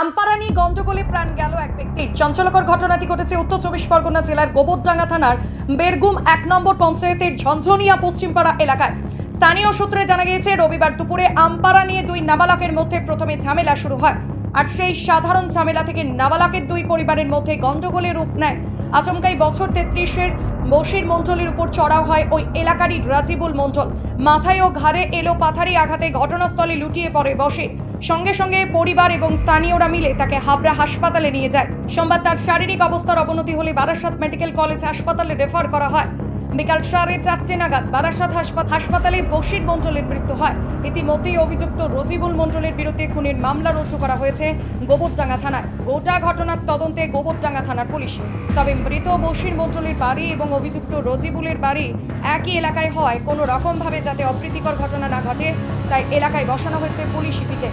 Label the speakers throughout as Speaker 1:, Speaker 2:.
Speaker 1: আমপারানি গন্ডগোলে প্রাণ গেল এক ব্যক্তির চঞ্চলকর ঘটনাটি ঘটেছে উত্তর চব্বিশ পরগনা জেলার গোবরডাঙ্গা থানার বেরগুম এক নম্বর পঞ্চায়েতের ঝঞ্ঝনিয়া পশ্চিমপাড়া এলাকায়। স্থানীয় সূত্রে জানা গিয়েছে, রবিবার দুপুরে আমপাড়া নিয়ে দুই নাবালকের মধ্যে প্রথমে ঝামেলা শুরু হয়। আর সেই সাধারণ ঝামেলা থেকে নাবালকের দুই পরিবারের মধ্যে গন্ডগোলে রূপ নেয়। আচমকাই বছর তেত্রিশের বসির মণ্ডলের উপর চড়াও হয় ওই এলাকারই রাজিবুল মণ্ডল মাথায় ও ঘাড়ে এলো পাথারি আঘাতে ঘটনাস্থলে লুটিয়ে পড়ে বসে। সঙ্গে সঙ্গে পরিবার এবং স্থানীয়রা মিলে তাকে হাবড়া হাসপাতালে নিয়ে যায়। সোমবার তার শারীরিক অবস্থার অবনতি হলে বারাসাত মেডিকেল কলেজ হাসপাতালে রেফার করা হয়। বিকাল সাড়ে চারটে নাগাদ বারাসাত হাসপা- হাসপাতালে বশির মণ্ডলের মৃত্যু হয়। ইতিমধ্যেই অভিযুক্ত রজিবুল মণ্ডলের বিরুদ্ধে খুনের মামলা রুজু করা হয়েছে গোবরডাঙ্গা থানায়। গোটা ঘটনার তদন্তে গোবরডাঙ্গা থানার পুলিশ। তবে মৃত বশির মণ্ডলের বাড়ি এবং অভিযুক্ত রজিবুলের বাড়ি একই এলাকায় হওয়ায় কোনো রকমভাবে যাতে অপ্রীতিকর ঘটনা না ঘটে তাই এলাকায় বসানো হয়েছে পুলিশি পিকেট।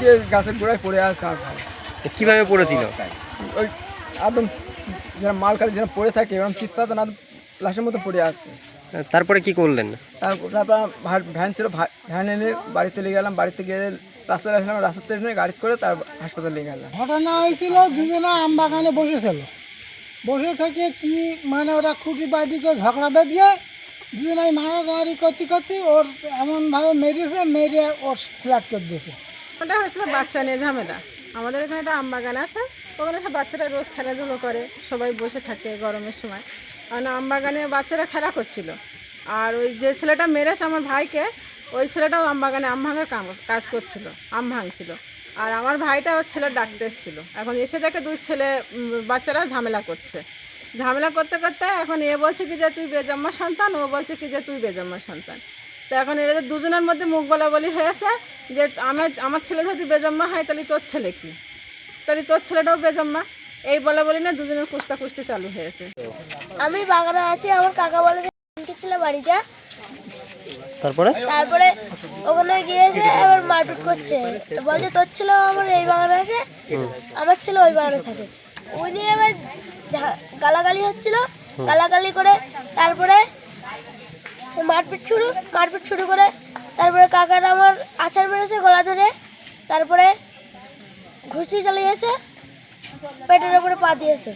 Speaker 2: গিয়ে গাছের গোড়ায় পড়ে আছে
Speaker 3: কীভাবে পড়েছিল?
Speaker 2: ওই একদম যারা মাল কাটে যারা পড়ে থাকে এরকম চিৎপাত না লাশের মতো পড়ে আছে।
Speaker 3: তারপরে কি করলেন?
Speaker 2: তারপর ভ্যান ছিল ভ্যান এনে বাড়িতে নিয়ে গেলাম। বাড়িতে গিয়ে রাস্তায় আসলাম রাস্তাতে এনে গাড়ি করে তার হাসপাতালে নিয়ে গেলাম।
Speaker 4: ঘটনা হয়েছিল দুজনে আম বাগানে বসেছিল। বসে থেকে কি মানে ওরা খুঁটি বাড়ি করে ঝগড়া বেঁধিয়ে দুজনে মারামারি করতে করতে ওর এমনভাবে মেরেছে মেরে ওর ফ্ল্যাট করে দিয়েছে।
Speaker 5: ওটা হয়েছিল বাচ্চা নিয়ে ঝামেলা। আমাদের এখানে একটা আম বাগান আছে। ওখানে সব বাচ্চারা রোজ খেলাধুলো করে সবাই বসে থাকে গরমের সময়। আর আম বাগানে বাচ্চারা খেলা করছিল। আর ওই যে ছেলেটা মেরেছে আমার ভাইকে, ওই ছেলেটাও আম বাগানে আম ভাঙার কাজ করছিল আম ভাঙছিল আর আমার ভাইটা ওর ছেলে ডাকতে এসেছিল। এখন এসে দেখে দুই ছেলে বাচ্চারা ঝামেলা করছে। ঝামেলা করতে করতে এখন এ বলছে কি যে, তুই বেজম্মা সন্তান, ও বলছে কি যে, তুই বেজম্মা সন্তান। তো এখন এদের দুজনের মধ্যে মুখ বলা বলি হয়েছে যে, আমার আমার ছেলে যদি বেজম্মা হয়, তাহলে তোর ছেলে কি? তাহলে তোর ছেলেটাও বেজম্মা। এই বলা বলি না দুজনের কুস্তা কুস্তি চালু হয়েছে।
Speaker 6: আমি বাগানে আছি আমার কাকা বলে যে "আন্টি ছিল বাড়িটা
Speaker 3: তারপরে?
Speaker 6: তারপরে ওখানে গিয়েছে এবার মারপিট করছে। তো বলছে তোর ছিল আমার এই বাগানে আছে আমার ছিল ওই বাগানে থাকে। উনি এবার ঝা- গালাগালি হচ্ছিল গালাগালি করে তারপরে মারপিট শুরু মারপিট শুরু করে তারপরে কাকার আমার আচার মেরেছে গলা ধরে তারপরে ঘুষি চালিয়েছে। পেটের উপরে পা দিয়েছে।